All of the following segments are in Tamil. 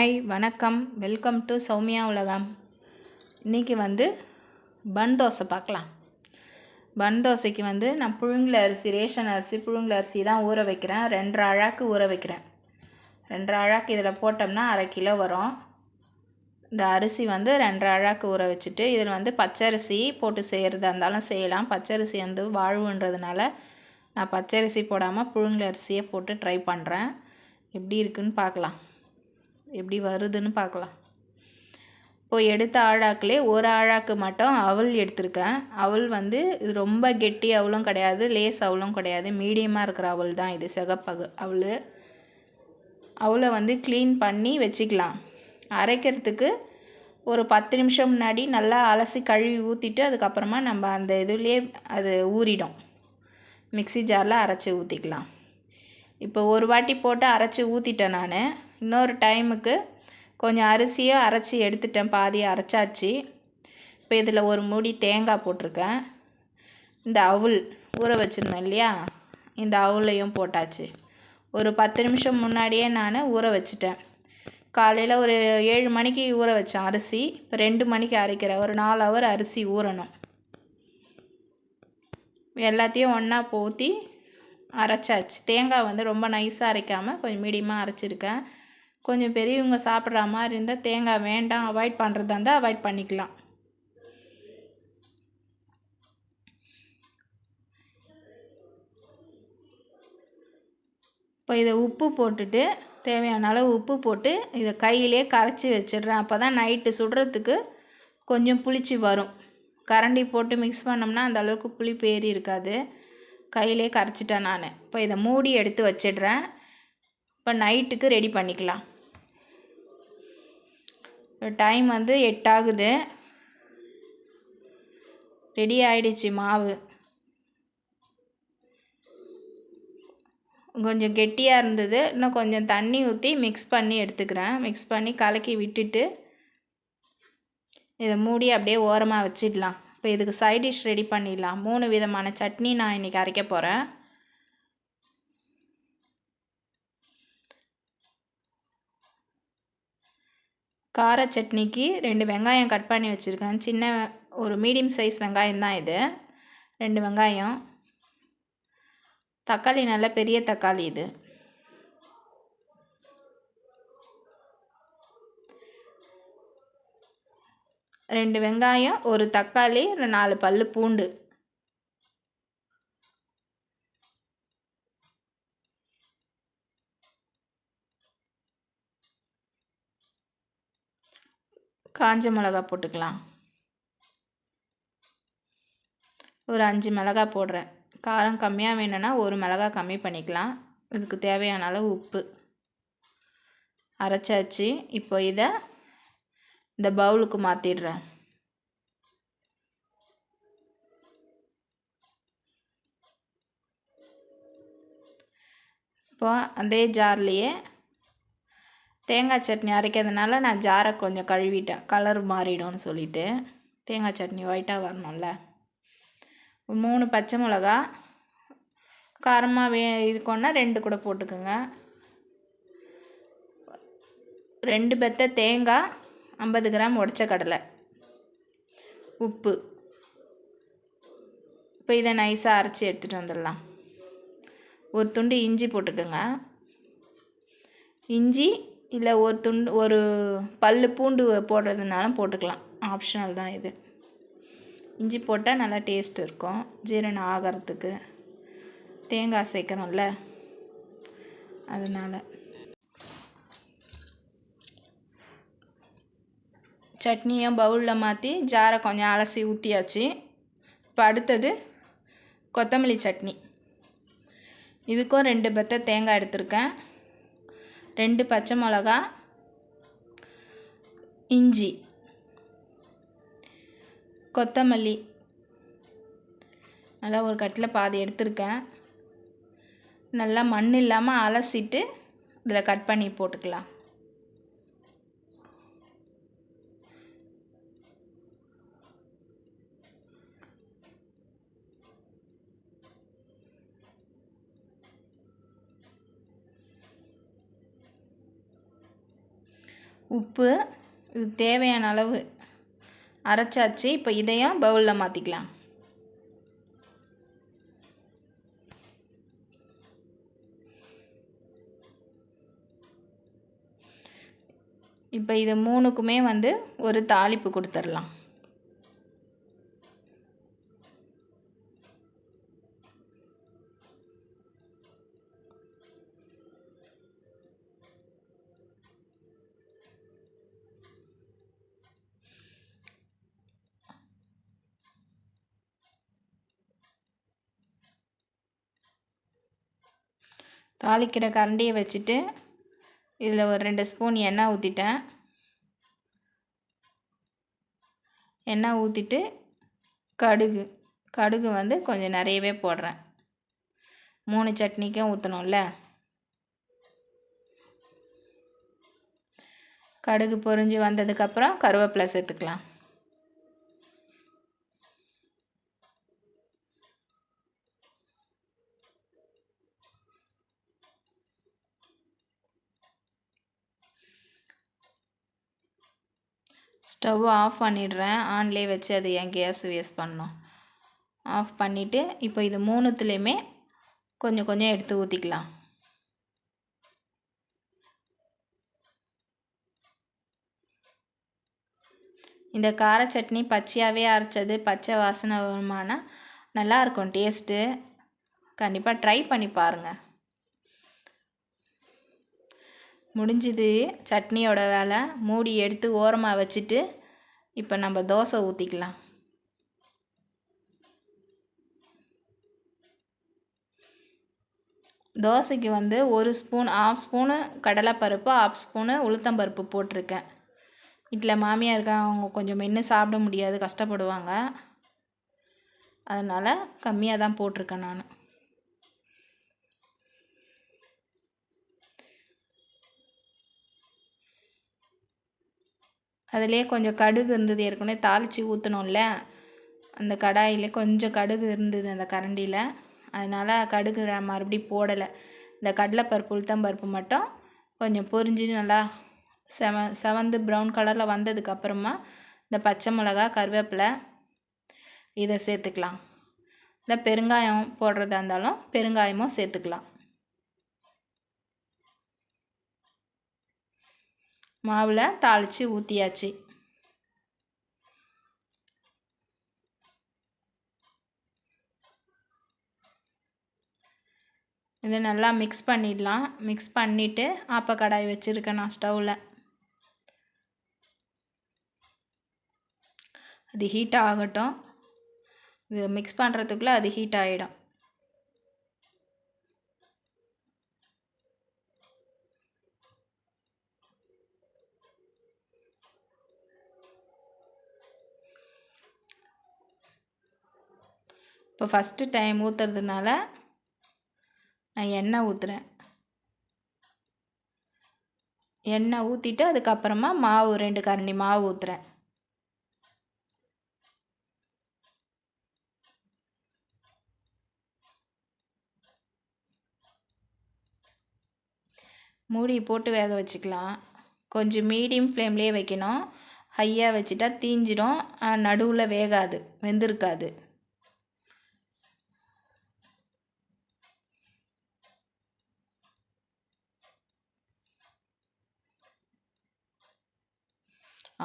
ஹாய் வணக்கம். வெல்கம் டு சௌமியா உலகம். இன்றைக்கி வந்து பன் தோசை பார்க்கலாம். பன் தோசைக்கு வந்து நான் புழுங்கில் அரிசி ரேஷன் அரிசி புழுங்கில் அரிசி தான் ஊற வைக்கிறேன். ரெண்டரை அழாக்கு ஊற வைக்கிறேன். ரெண்டரை அழாக்கு இதில் போட்டோம்னா அரை கிலோ வரும். இந்த அரிசி வந்து ரெண்டரை அழாக்கு ஊற வச்சுட்டு இதில் வந்து பச்சரிசி போட்டு செய்கிறதா இருந்தாலும் செய்யலாம். பச்சரிசி வந்து வாழ்வுன்றதுனால நான் பச்சரிசி போடாமல் புழுங்கல் அரிசியை போட்டு ட்ரை பண்ணுறேன். எப்படி இருக்குன்னு பார்க்கலாம். எப்படி வருதுன்னு பார்க்கலாம். இப்போ எடுத்த ஆழாக்குலே ஒரு ஆழாக்கு மட்டும் அவள் எடுத்திருக்கேன். அவள் வந்து இது ரொம்ப கெட்டி அவளும் கிடையாது லேஸ் அவளும் கிடையாது. மீடியமாக இருக்கிற அவள் தான் இது சிகப்பகு அவள் அவளை வந்து க்ளீன் பண்ணி வச்சுக்கலாம். அரைக்கிறதுக்கு ஒரு பத்து நிமிஷம் முன்னாடி நல்லா அலசி கழுவி ஊற்றிட்டு அதுக்கப்புறமா நம்ம அந்த இதுலேயே அது ஊறிடும். மிக்ஸி ஜாரில் அரைச்சி ஊற்றிக்கலாம் இப்போ ஒரு வாட்டி போட்டு அரைச்சி ஊற்றிட்டேன் நான். இன்னொரு டைமுக்கு கொஞ்சம் அரிசியை அரைச்சி எடுத்துட்டேன். பாதி அரைச்சாச்சு. இப்போ இதில் ஒரு மூடி தேங்காய் போட்டிருக்கேன். இந்த அவுல் ஊற வச்சுருந்தேன் இல்லையா? இந்த அவுளையும் போட்டாச்சு. ஒரு பத்து நிமிஷம் முன்னாடியே நான் ஊற வச்சுட்டேன். காலையில் ஒரு ஏழு மணிக்கு ஊற வச்சேன் அரிசி. இப்போ ரெண்டு மணிக்கு அரைக்கிறேன். ஒரு நாலு ஹவர் அரிசி ஊறணும். எல்லாத்தையும் ஒன்றா போற்றி அரைச்சாச்சு. தேங்காய் வந்து ரொம்ப நைஸாக அரைக்காமல் கொஞ்சம் மீடியமாக அரைச்சிருக்கேன். கொஞ்சம் பெரியவங்க சாப்பிட்ற மாதிரி இருந்தால் தேங்காய் வேண்டாம் அவாய்ட் பண்ணுறதா இருந்தால் அவாய்ட் பண்ணிக்கலாம். இப்போ இதை உப்பு போட்டுட்டு தேவையான அளவு உப்பு போட்டு இதை கையிலே கரைச்சி வச்சிடுறேன். அப்போ தான் நைட்டு சுடுறதுக்கு கொஞ்சம் புளிச்சு வரும். கரண்டி போட்டு மிக்ஸ் பண்ணோம்னா அந்த அளவுக்கு புளிப்பு ஏறி இருக்காது. கையிலே கரைச்சிட்டேன் நான். இப்போ இதை மூடி எடுத்து வச்சிடுறேன். இப்போ நைட்டுக்கு ரெடி பண்ணிக்கலாம். டைம் வந்து எட்டாகுது. ரெடி ஆயிடுச்சு மாவு. கொஞ்சம் கெட்டியாக இருந்தது. இன்னும் கொஞ்சம் தண்ணி ஊற்றி மிக்ஸ் பண்ணி எடுத்துக்கிறேன். மிக்ஸ் பண்ணி கலக்கி விட்டுட்டு இதை மூடி அப்படியே ஓரமாக வச்சிடலாம். இப்போ இதுக்கு சைட் டிஷ் ரெடி பண்ணிடலாம். மூணு விதமான சட்னி நான் இன்றைக்கி அரைக்க போகிறேன் கார சட்னிக்கு ரெண்டு வெங்காயம் கட் பண்ணி வச்சுருக்கேன். சின்ன ஒரு மீடியம் சைஸ் வெங்காயம் தான் இது. ரெண்டு வெங்காயம். தக்காளி நல்ல பெரிய தக்காளி இது. ரெண்டு வெங்காயம் ஒரு தக்காளி நாலு பல் பூண்டு. காஞ்ச மிளகா போட்டுக்கலாம். ஒரு அஞ்சு மிளகா போடுறேன். காரம் கம்மியாக வேணும்னா ஒரு மிளகா கம்மி பண்ணிக்கலாம். இதுக்கு தேவையான அளவு உப்பு அரைச்சாச்சு. இப்போ இதை இந்த பவுலுக்கு மாற்றிடுறேன் இப்போ அதே ஜார்லேயே தேங்காய் சட்னி அரைக்கிறதுனால நான் ஜாரை கொஞ்சம் கழுவிட்டேன். கலர் மாறிடும்னு சொல்லிட்டு தேங்காய் சட்னி ஒயிட்டாக வரணும்ல. மூணு பச்சை மிளகா காரமாக வே இருக்கோன்னா ரெண்டு கூட போட்டுக்கோங்க. ரெண்டு பெத்த தேங்காய் ஐம்பது கிராம் உடச்ச கடலை. உப்பு. இப்போ இதை நைஸாக அரைச்சி எடுத்துகிட்டு வந்துடலாம். ஒரு துண்டு இஞ்சி போட்டுக்கோங்க. இஞ்சி இல்லை ஒரு துண்டு ஒரு பல் பூண்டு போடுறதுனாலும் போட்டுக்கலாம். ஆப்ஷனல் தான் இது. இஞ்சி போட்டால் நல்லா டேஸ்ட் இருக்கும். ஜீரணம் ஆகிறதுக்கு. தேங்காய் சேர்க்குறோம்ல. அதனால். சட்னியும் பவுலில் மாற்றி ஜாரை கொஞ்சம் அலசி ஊற்றியாச்சு இப்போ அடுத்தது கொத்தமல்லி சட்னி. இதுக்கும் ரெண்டு பெத்த தேங்காய் எடுத்திருக்கேன். ரெண்டு பச்சை மிளகா இஞ்சி கொத்தமல்லி. நல்லா ஒரு கட்டில் பாதி எடுத்திருக்கேன். நல்லா மண் இல்லாமல் அலசிட்டு இதில் கட் பண்ணி போட்டுக்கலாம். உப்பு இது தேவையான அளவு அரைச்சாச்சு இப்போ இதையும் பவுலில் மாற்றிக்கலாம் இப்போ இது மூணுக்குமே வந்து ஒரு தாளிப்பு கொடுத்துடலாம். தாளிக்கிற கரண்டியை வச்சுட்டு இதில் ஒரு ரெண்டு ஸ்பூன் எண்ணெய் ஊற்றிட்டேன். எண்ணெய் ஊற்றிட்டு கடுகு கடுகு வந்து கொஞ்சம் நிறையவே போடுறேன். மூணு சட்னிக்கும் ஊற்றணும்ல? கடுகு பொரிஞ்சு வந்ததுக்கப்புறம் கருவேப்பிலை சேர்த்துக்கலாம். ஸ்டவ் ஆஃப் பண்ணிடுறேன். ஆன்லேயே வச்சு அது ஏன் கேஸ் வேஸ்ட் பண்ணோம் ஆஃப் பண்ணிவிட்டு இப்போ இது மூணுத்துலேயுமே கொஞ்சம் கொஞ்சம் எடுத்து ஊற்றிக்கலாம் இந்த கார சட்னி பச்சையாகவே அரைச்சது பச்சை வாசனை வருமானால் நல்லாயிருக்கும் டேஸ்ட்டு. கண்டிப்பாக ட்ரை பண்ணி பாருங்கள் முடிஞ்சுது சட்னியோட வேலை. மூடி எடுத்து ஓரமாக வச்சுட்டு இப்போ நம்ம தோசை ஊற்றிக்கலாம் தோசைக்கு வந்து ஒரு ஸ்பூன் ஆஃப் ஸ்பூனு கடலைப்பருப்பு ஆஃப் ஸ்பூனு உளுத்தம்பருப்பு போட்டிருக்கேன். வீட்டில் மாமியார் இருக்காங்க அவங்க கொஞ்சம் மென்று சாப்பிட முடியாது கஷ்டப்படுவாங்க. அதனால் கம்மியாக தான் போட்டிருக்கேன் நான். அதிலே கொஞ்சம் கடுகு இருந்தது ஏற்கனவே தாளித்து ஊற்றணும்ல அந்த கடாயில் கொஞ்சம் கடுகு இருந்தது அந்த கரண்டியில் அதனால் கடுகு நான் மறுபடியும் போடலை. இந்த கடலைப்பருப்பு உளுத்தம்பருப்பு மட்டும் கொஞ்சம் பொரிஞ்சு நல்லா செவ செவந்து ப்ரௌன் கலரில் வந்ததுக்கப்புறமா இந்த பச்சை மிளகா கருவேப்பிலை இதை சேர்த்துக்கலாம். இந்த பெருங்காயம் போடுறதா இருந்தாலும் பெருங்காயமும் சேர்த்துக்கலாம். மாவில் தாளித்து ஊற்றியாச்சு இதை நல்லா மிக்ஸ் பண்ணிடலாம். மிக்ஸ் பண்ணிவிட்டு ஆப்ப கடாய் வச்சுருக்கேன் நான் ஸ்டவ்வில் அது ஹீட் ஆகட்டும். இது மிக்ஸ் பண்ணுறதுக்குள்ளே அது ஹீட் ஆகிடும் இப்போ ஃபஸ்ட்டு டைம் ஊற்றுறதுனால நான் எண்ணெய் ஊற்றுறேன் எண்ணெய் ஊற்றிட்டு அதுக்கப்புறமா மாவு ரெண்டு கரண்டி மாவு ஊற்றுறேன் மூடி போட்டு வேக வச்சுக்கலாம். கொஞ்சம் மீடியம் ஃப்ளேம்லேயே வைக்கணும். ஹையாக வச்சுட்டா தீஞ்சிடும். நடுவில் வேகாது வெந்திருக்காது.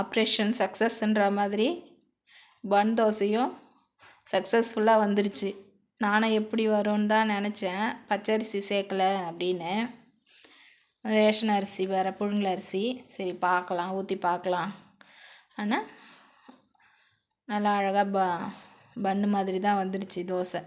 ஆப்ரேஷன் சக்ஸஸ்ன்ற மாதிரி பன் தோசையும் சக்ஸஸ்ஃபுல்லாக வந்துருச்சு. நானும் எப்படி வரும்னு தான் நினச்சேன். பச்சரிசி சேர்க்கலை அப்படின்னு. ரேஷன் அரிசி வேறு புழுங்கல் அரிசி. சரி பார்க்கலாம் ஊற்றி பார்க்கலாம். ஆனால் நல்லா அழகாக ப பண்ணு மாதிரி தான் வந்துடுச்சு தோசை.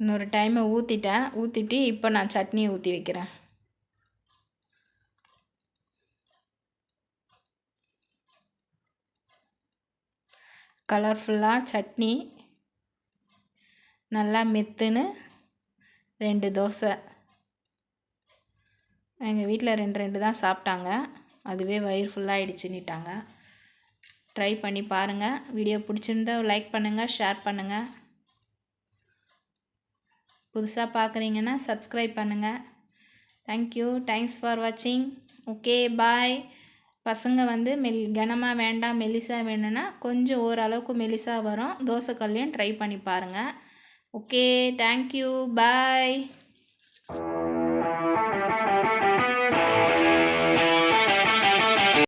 இன்னொரு டைமை ஊற்றிட்டேன் ஊற்றிட்டு இப்போ நான் சட்னியை ஊற்றி வைக்கிறேன். கலர்ஃபுல்லாக சட்னி நல்லா மெத்துன்னு ரெண்டு தோசை. எங்கள் வீட்டில் ரெண்டு ரெண்டு தான் சாப்பிட்டாங்க. அதுவே வயிறு ஃபுல்லாகிடுச்சுன்னுட்டாங்க ட்ரை பண்ணி பாருங்கள் வீடியோ பிடிச்சிருந்தா லைக் பண்ணுங்கள் ஷேர் பண்ணுங்கள் புதுசாக பார்க்குறீங்கன்னா சப்ஸ்கிரைப் பண்ணுங்கள் தேங்க்யூ தேங்க்ஸ் ஃபார் வாட்சிங் ஓகே பாய் பசங்க வந்து மெல் கனமாக வேண்டாம் மெலிசாக வேணும்னா கொஞ்சம் ஓரளவுக்கு மெலிசாக வரும். தோசைக்கல்லையும் ட்ரை பண்ணி பாருங்கள் ஓகே தேங்க்யூ பாய்